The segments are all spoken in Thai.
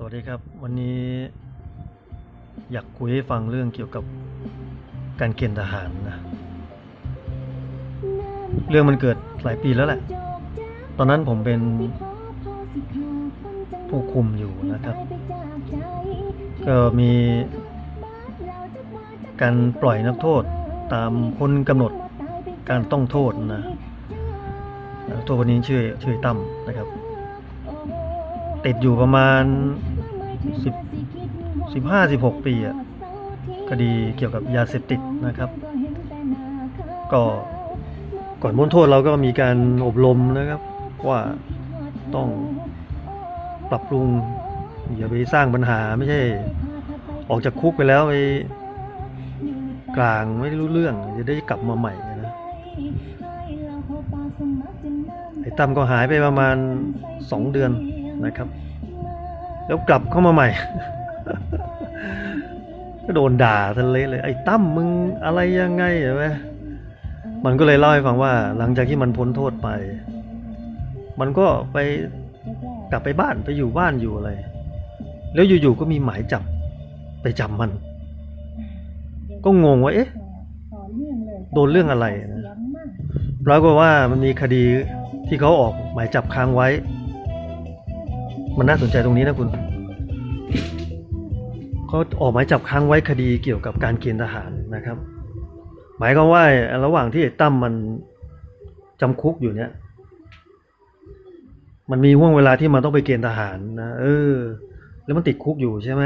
สวัสดีครับ วันนี้อยากคุยให้ฟังเรื่องเกี่ยวกับการเกณฑ์ทหารนะ เรื่องมันเกิดหลายปีแล้วแหละ ตอนนั้นผมเป็นผู้คุมอยู่นะครับ ก็มีการปล่อยนักโทษตามพ้นกำหนดการต้องโทษนะเอ่อตัวคนนี้ชื่อชื่อตั้มนะครับ ติดอยู่ประมาณสิบสิบห้าสิบหกปีอะคดีเกี่ยวกับยาเสพติดนะครับ ก็ก่อนพ้นโทษเราก็มีการอบรมนะครับ ว่าต้องปรับปรุงอย่าไปสร้างปัญหาไม่ใช่ ออกจากคุกไปแล้วไปกลางไม่รู้เรื่องจะได้กลับมาใหม่นะไอ้ตั้มก็หายไปประมาณสองเดือน นะครับ แล้วกลับเข้ามาใหม่ ก็โดนด่าทะเลเลย ไอ้ตั้มมึงอะไรยังไงเหรอไหมมันก็เลยเล่าให้ฟังว่า หลังจากที่มันพ้นโทษไป มันก็ไปกลับไปบ้านไปอยู่บ้านอยู่อะไร แล้วอยู่ๆก็มีหมายจับไปจับมัน ก็งงว่า เอ๊ะ โดนเรื่องอะไรนะปรากฏว่ามันมีคดีที่เขาออกหมายจับค้างไว้ มันน่าสนใจตรงนี้นะคุณเขาออกหมายจับค้างไว้คดีเกี่ยวกับการเกณฑ์ทหารนะครับ หมายความว่าระหว่างที่ไอ้ตั้มมันจำคุกอยู่เนี่ยมันมีห่วงเวลาที่มันต้องไปเกณฑ์ทหารนะเออ แล้วมันติดคุกอยู่ใช่ไหม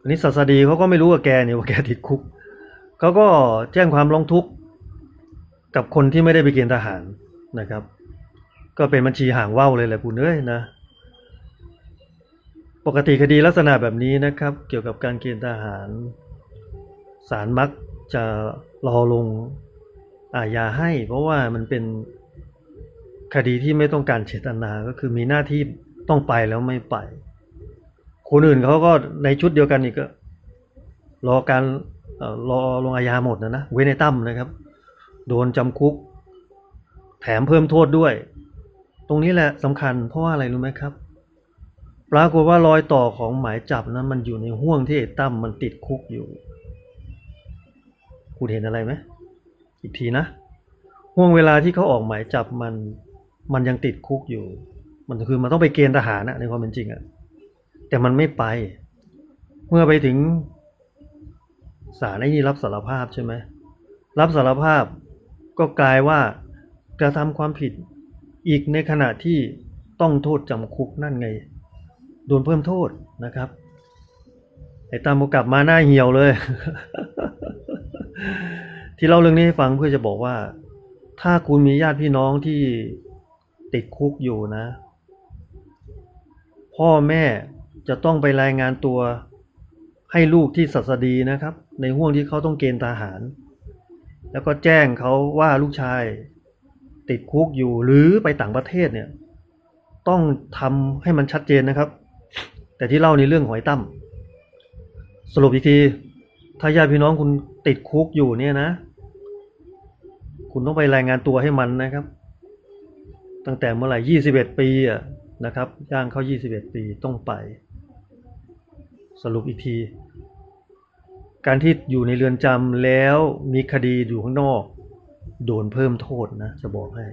อันนี้ศาสดีเขาก็ไม่รู้ว่าแกเนี่ยว่าแกติดคุกเขาก็แจ้งความร้องทุกข์กับคนที่ไม่ได้ไปเกณฑ์ทหารนะครับ ก็เป็นบัญชีห่างว่าวเลยแหละคุณเอ้ยนะ ปกติคดีลักษณะแบบนี้นะครับ เกี่ยวกับการเกณฑ์ทหารศาลมักจะรอลงอาญาให้ เพราะว่ามันเป็นคดีที่ไม่ต้องการเจตนาก็คือมีหน้าที่ต้องไปแล้วไม่ไป คนอื่นเขาก็ในชุดเดียวกันอีกก็ รอการเอ่อรอลงอาญาหมดนะนะเว้นในตั้มนะครับ โดนจำคุก แถมเพิ่มโทษด้วย ตรงนี้แหละสำคัญเพราะว่าอะไรรู้ไหมครับ ปรากฏว่ารอยต่อของหมายจับนั้นมันอยู่ในห่วงที่ไอ้ตั้มมันติดคุกอยู่ คุณเห็นอะไรไหมอีกทีนะห่วงเวลาที่เขาออกหมายจับมันมันยังติดคุกอยู่ มันคือมันต้องไปเกณฑ์ทหารนะในความเป็นจริงอะแต่มันไม่ไป เมื่อไปถึงศาลไอ้นี่รับสารภาพใช่ไหมรับสารภาพก็กลายว่ากระทำความผิด อีกในขณะที่ต้องโทษจำคุกนั่นไง โดนเพิ่มโทษนะครับ ไอ้ตามกลับมาหน้าเหี่ยวเลย ที่เล่าเรื่องนี้ให้ฟังเพื่อจะบอกว่า ถ้าคุณมีญาติพี่น้องที่ติดคุกอยู่นะ พ่อแม่จะต้องไปรายงานตัวให้ลูกที่สัสดีนะครับ ในห่วงที่เขาต้องเกณฑ์ทหาร แล้วก็แจ้งเขาว่าลูกชาย ติดคุกอยู่หรือไปต่างประเทศเนี่ย ต้องทำให้มันชัดเจนนะครับ แต่ที่เล่าในเรื่องของไอ้ตั้มสรุปอีกที ถ้าญาติพี่น้องคุณติดคุกอยู่เนี่ยนะ คุณต้องไปรายงานตัวให้มันนะครับ ตั้งแต่เมื่อไหร่ยี่สิบเอ็ดปีอะนะครับย่างเข้ายี่สิบเอ็ดปีต้องไป สรุปอีกทีการที่อยู่ในเรือนจำแล้วมีคดีอยู่ข้างนอก โดนเพิ่มโทษนะ จะบอกให้